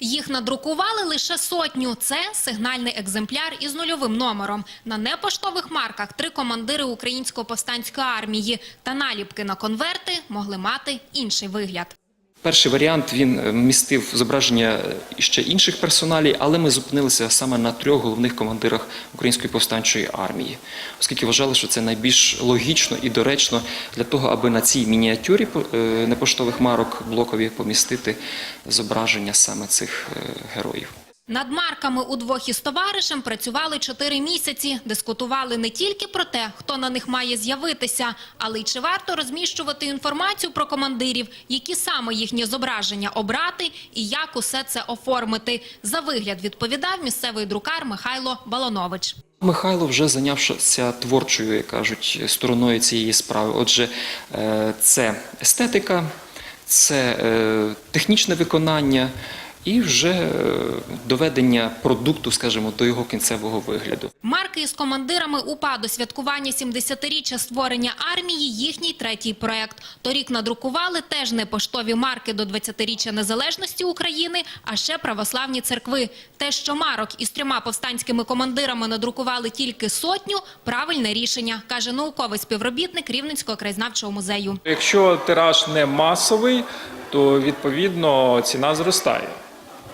Їх надрукували лише сотню. Це сигнальний екземпляр із нульовим номером. На непоштових марках три командири української повстанської армії та наліпки на конверти могли мати інший вигляд. Перший варіант він е, містив зображення ще інших персоналій, але ми зупинилися саме на трьох головних командирах Української повстанчої армії, оскільки вважали, що це найбільш логічно і доречно для того, аби на цій мініатюрі е, непоштових марок блокові помістити зображення саме цих е, героїв. Над марками удвох із товаришем працювали чотири місяці. Дискутували не тільки про те, хто на них має з'явитися, але й чи варто розміщувати інформацію про командирів, які саме їхні зображення обрати і як усе це оформити. За вигляд відповідав місцевий друкар Михайло Балонович. Михайло вже зайнявся творчою, як кажуть, стороною цієї справи. Отже, е, це естетика, це е, технічне виконання і вже е, доведення продукту, скажімо, до його кінцевого вигляду. Марки із командирами УПА до святкування 70-річчя створення армії – їхній третій проект. Торік надрукували теж не поштові марки до 20-річчя незалежності України, а ще православні церкви. Те, що марок із трьома повстанськими командирами надрукували тільки сотню – правильне рішення, каже науковий співробітник Рівненського краєзнавчого музею. Якщо тираж не масовий, то відповідно ціна зростає.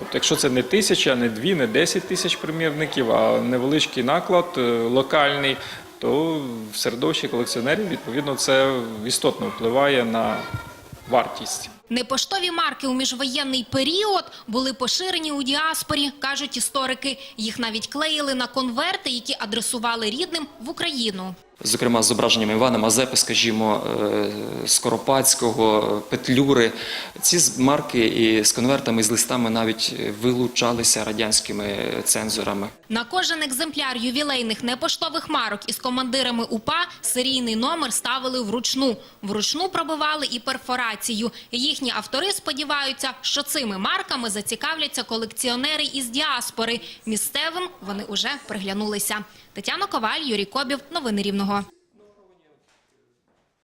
Тобто, якщо це не тисяча, не дві, не десять тисяч примірників, а невеличкий наклад е, локальний, то в середовищі колекціонерів відповідно це істотно впливає на вартість. Непоштові марки у міжвоєнний період були поширені у діаспорі, кажуть історики. Їх навіть клеїли на конверти, які адресували рідним в Україну. Зокрема, з зображенням Івана Мазепи, скажімо, е, Скоропадського, Петлюри. Ці марки і з конвертами, і з листами навіть вилучалися радянськими цензорами. На кожен екземпляр ювілейних непоштових марок із командирами УПА серійний номер ставили вручну. Вручну пробивали і перфорацію. Їхні автори сподіваються, що цими марками зацікавляться колекціонери із діаспори. Місцевим вони уже приглянулися. Тетяна Коваль, Юрій Кобів. Новини Рівного. Aha.